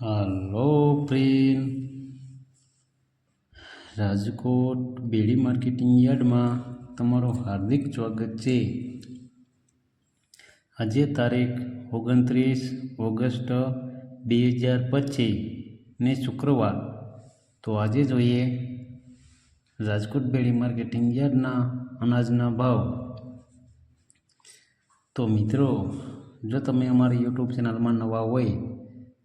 હાલો પ્રેમ. રાજકોટ બેડી marketing યાર્ડમાં તમારું હાર્દિક સ્વાગત છે. આજે તારીખ ઓગણત્રીસ ઓગસ્ટ બે હજાર પચીસ ને શુક્રવાર. તો આજે જોઈએ રાજકોટ બેડી માર્કેટિંગ યાર્ડના અનાજના ભાવ. તો મિત્રો, જો તમે અમારી યુટ્યુબ ચેનલમાં નવા હોય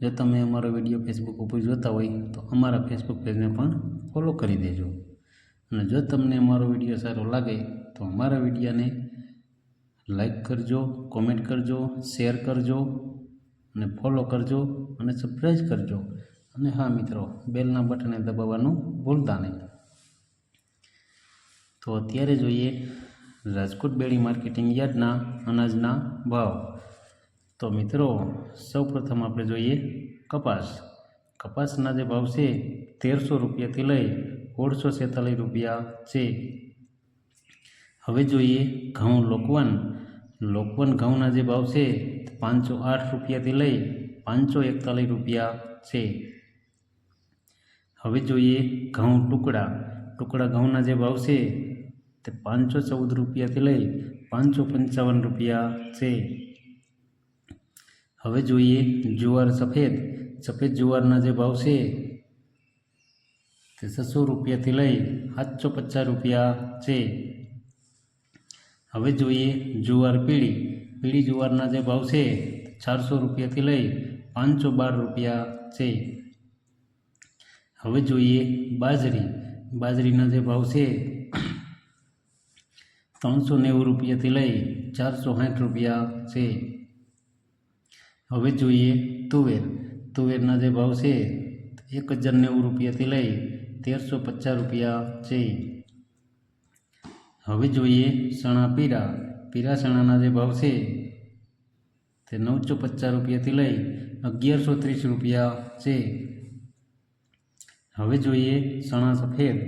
જો તમે અમારો વીડિયો ફેસબુક ઉપર જોતા હોય, તો અમારા ફેસબુક પેજને પણ ફોલો કરી દેજો. અને જો તમને અમારો વીડિયો સારો લાગે, તો અમારા વિડીયોને લાઈક કરજો કોમેન્ટ કરજો શેર કરજો, અને ફોલો કરજો, અને સબસ્ક્રાઈબ કરજો. અને હા મિત્રો, બેલના બટને દબાવવાનું ભૂલતા નહીં. તો અત્યારે જોઈએ રાજકોટ બેડી માર્કેટિંગ યાર્ડના અનાજના ભાવ. તો મિત્રો, સૌપ્રથમ આપણે જોઈએ કપાસ. કપાસના જે ભાવ છે, તેરસો રૂપિયાથી લઈ ઓળસો છેતાલીસ રૂપિયા છે. હવે જોઈએ ઘઉં લોકવન. લોકવન ઘઉંના જે ભાવ છે, પાંચસો આઠ રૂપિયાથી લઈ પાંચસો એકતાલીસ રૂપિયા છે. હવે જોઈએ ઘઉં ટુકડા. ટુકડા ઘઉંના જે ભાવ છે, તે પાંચસો ચૌદ રૂપિયાથી લઈ પાંચસો પંચાવન રૂપિયા છે. હવે જોઈએ જુવાર સફેદ. સફેદ જુવારના જે ભાવ છે તે છસો રૂપિયાથી લઈ સાતસો પચાસ રૂપિયા છે. હવે જોઈએ જુવાર પીળી. પીળી જુવારના જે ભાવ છે ચારસો રૂપિયાથી લઈ પાંચસો બાર રૂપિયા છે. હવે જોઈએ બાજરી. બાજરીના જે ભાવ છે ત્રણસો નેવું રૂપિયાથી લઈ ચારસો સાઠ રૂપિયા છે. હવે જોઈએ તુવેર. તુવેરના જે ભાવ છે, એક હજાર નેવું રૂપિયાથી લઈ તેરસો પચાસ રૂપિયા છે. હવે જોઈએ સણા પીરા. પીરા સણાના જે ભાવ છે, તે નવસો પચાસ રૂપિયાથી લઈ અગિયારસો ત્રીસ રૂપિયા છે. હવે જોઈએ સણા સફેદ.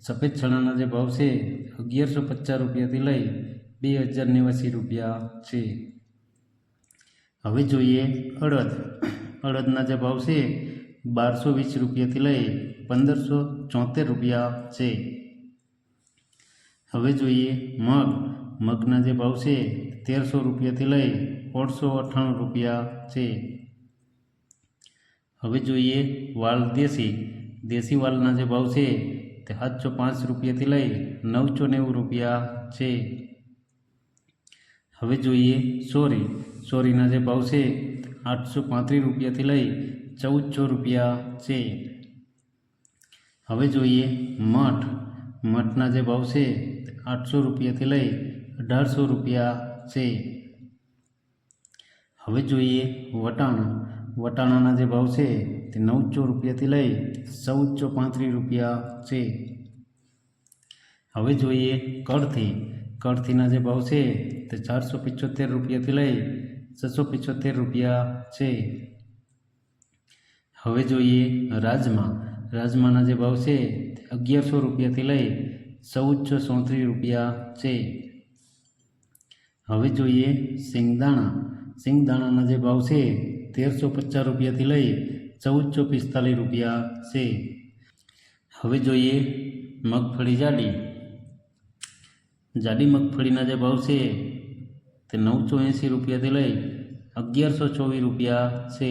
સફેદ ચણાના જે ભાવ છે, અગિયારસો પચાસ રૂપિયાથી લઈ બે હજાર નેવાસી રૂપિયા છે. હવે જોઈએ અડદ. અડદના જે ભાવ છે બારસો વીસ રૂપિયાથી લઈ પંદરસો ચોતેર રૂપિયા છે. હવે જોઈએ મગ. મગના જે ભાવ છે તેરસો રૂપિયાથી લઈ સોળસો અઠ્ઠાણું રૂપિયા છે. હવે જોઈએ વાલ દેશી. દેશી વાલના જે ભાવ છે તે સાતસો પાંચ રૂપિયાથી લઈ નવસો નેવું રૂપિયા છે. હવે જોઈએ સોરી. સોરીના જે ભાવ છે, આઠસો પાંત્રીસ રૂપિયાથી લઈ ચૌદસો રૂપિયા છે. હવે જોઈએ મઠ. મઠના જે ભાવ છે, આઠસો રૂપિયાથી લઈ અઢારસો રૂપિયા છે. હવે જોઈએ વટાણા. વટાણાના જે ભાવ છે, તે નવસો રૂપિયાથી લઈ ચૌદસો પાંત્રીસ રૂપિયા છે. હવે જોઈએ કળથી કળથીના જે ભાવ છે, તે ચારસો પંચોતેર રૂપિયાથી લઈ છસો પિચોતેર રૂપિયા છે. હવે જોઈએ રાજમા. રાજમાના જે ભાવ છે અગિયારસો રૂપિયાથી લઈ ચૌદસો ચોત્રીસ રૂપિયા છે. હવે જોઈએ સિંગદાણા સિંગદાણાના જે ભાવ છે તેરસો પચાસ રૂપિયાથી લઈ ચૌદસો પિસ્તાલીસ રૂપિયા છે. હવે જોઈએ મગફળી જાડી. જાડી મગફળીના જે ભાવ છે તે નવસો એંસી રૂપિયાથી લઈ અગિયારસો ચોવીસ રૂપિયા છે.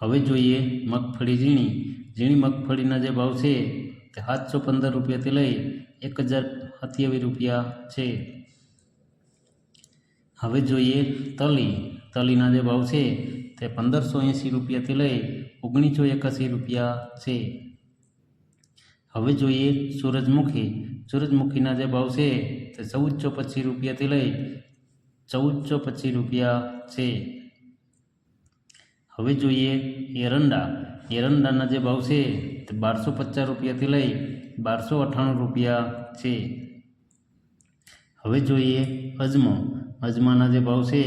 હવે જોઈએ મગફળી ઝીણી. ઝીણી મગફળીના જે ભાવ છે તે સાતસો પંદર રૂપિયાથી લઈ એક હજાર સત્યાવીસ રૂપિયા છે. હવે જોઈએ તલી. તલીના જે ભાવ છે તે પંદરસો એંસી રૂપિયાથી લઈ ઓગણીસો એકાસી રૂપિયા છે. હવે જોઈએ સૂરજમુખી. સૂરજમુખીના જે ભાવ છે તે ચૌદસો પચીસ રૂપિયાથી લઈ ચૌદસો પચીસ રૂપિયા છે. હવે જોઈએ એરંડા. એરંડાના જે ભાવ છે તે બારસો પચાસ રૂપિયાથી લઈ બારસો અઠ્ઠાણું રૂપિયા છે. હવે જોઈએ અજમો. અજમાના જે ભાવ છે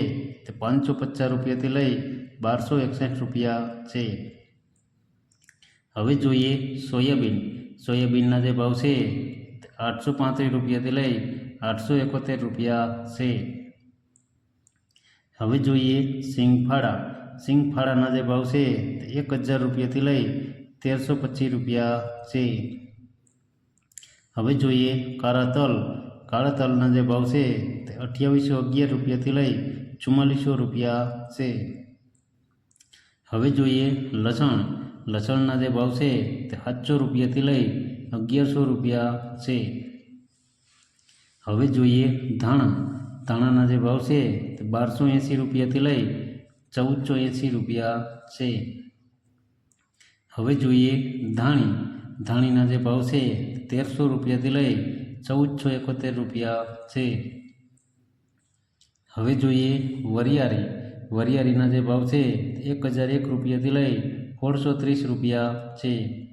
તે પાંચસો પચાસ રૂપિયાથી લઈ બારસો એકસઠ રૂપિયા છે. હવે જોઈએ સોયાબીન. સોયાબીનના જે ભાવ છે આઠસો પાંત્રીસ રૂપિયાથી લઈ આઠસો એકોતેર રૂપિયા છે. હવે જોઈએ સિંગફાળા. સિંગફાળાના જે ભાવ છે તે એક હજાર રૂપિયાથી લઈ તેરસો પચીસ રૂપિયા છે. હવે જોઈએ કાળા તલ. કાળા તલના જે ભાવ છે તે અઠ્યાવીસો અગિયાર રૂપિયાથી લઈ ચુમ્માલીસો રૂપિયા છે. હવે જોઈએ લસણ. લસણના જે ભાવ છે તે સાતસો રૂપિયાથી લઈ અગિયારસો રૂપિયા છે. હવે જોઈએ ધાણા. ધાણાના જે ભાવ છે તે બારસો એંસી રૂપિયાથી લઈ ચૌદસો એંસી રૂપિયા છે. હવે જોઈએ ધાણી. ધાણીના જે ભાવ છે તેરસો રૂપિયાથી લઈ ચૌદસો એકોતેર રૂપિયા છે. હવે જોઈએ વરિયાળી. વરિયાળીના જે ભાવ છે એક હજાર એક રૂપિયાથી લઈ સોળસો ત્રીસ રૂપિયા છે.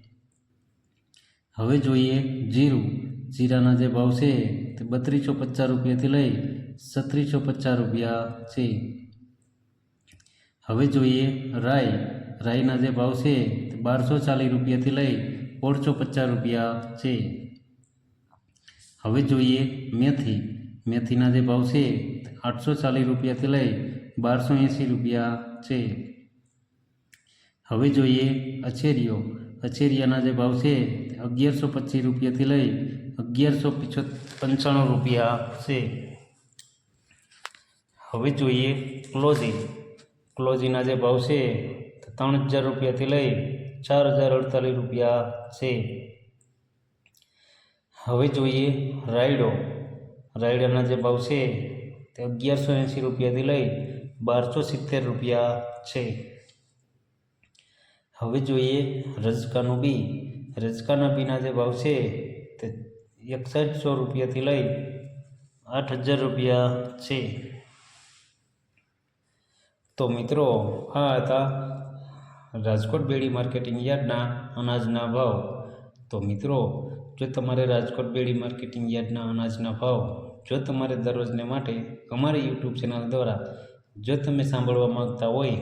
હવે જોઈએ જીરું. જીરાના જે ભાવ છે તે બત્રીસો પચાસ રૂપિયાથી લઈ સત્રીસો પચાસ રૂપિયા છે. હવે જોઈએ રાઈ. રાઈના જે ભાવ છે તે બારસો ચાલીસ રૂપિયાથી લઈ સોળસો પચાસ રૂપિયા છે. હવે જોઈએ મેથી. મેથીના જે ભાવ છે તે આઠસો ચાલીસ રૂપિયાથી લઈ બારસો એંસી રૂપિયા છે. હવે જોઈએ અછેરીઓ. અછેરિયાના જે ભાવ છે અગિયારસો પચીસ રૂપિયાથી લઈ અગિયારસો પંચાણું રૂપિયા છે. હવે જોઈએ ક્લોઝી ક્લોઝીના જે ભાવ છે ત્રણ હજાર રૂપિયાથી લઈ ચાર હજાર અડતાલીસ રૂપિયા છે. હવે જોઈએ રાયડો. રાયડાના જે ભાવ છે તે અગિયારસો એંસી રૂપિયાથી લઈ બારસો સિત્તેર રૂપિયા છે. હવે જોઈએ રજકાનું બી. રજકાના બીના જે ભાવ છે તે એકસઠસો રૂપિયાથી લઈ આઠ હજાર રૂપિયા છે. તો મિત્રો, આ હતા રાજકોટ બેડી માર્કેટિંગ યાર્ડના અનાજના ભાવ. તો મિત્રો, જો તમારે રાજકોટ બેડી માર્કેટિંગ યાર્ડના અનાજના ભાવ જો તમારે દરરોજને માટે અમારી યુટ્યુબ ચેનલ દ્વારા જો તમે સાંભળવા માગતા હોય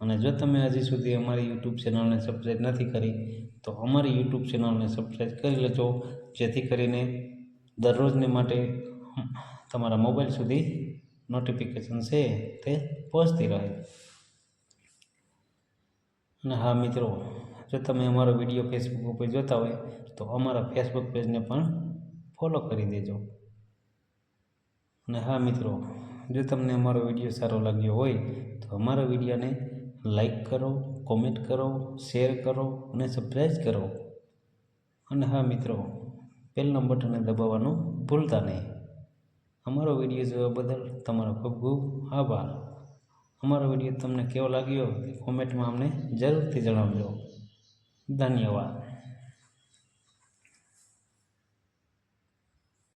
અને જો તમે હજી સુધી અમારી યુટ્યુબ ચેનલને સબસ્ક્રાઈબ નથી કરી, તો અમારી યુટ્યુબ ચેનલને સબસ્ક્રાઈબ કરી લેજો, જેથી કરીને દરરોજને માટે તમારા મોબાઈલ સુધી નોટિફિકેશન છે તે પહોંચતી રહે. અને હા મિત્રો, જો તમે અમારો વીડિયો ફેસબુક ઉપર જોતા હોય, તો અમારા ફેસબુક પેજને પણ ફોલો કરી દેજો. અને હા મિત્રો, જો તમને અમારો વીડિયો સારો લાગ્યો હોય, તો અમારા વિડીયોને લાઈક કરો કોમેન્ટ કરો શેર કરો અને સબસ્ક્રાઈબ કરો. અને હા મિત્રો પહેલાં બટનને દબાવવાનું ભૂલતા નહીં. અમારો વીડિયો જોવા બદલ તમારો ખૂબ ખૂબ આભાર. અમારો વીડિયો તમને કેવો લાગ્યો કોમેન્ટમાં અમને જરૂરથી જણાવજો. ધન્યવાદ.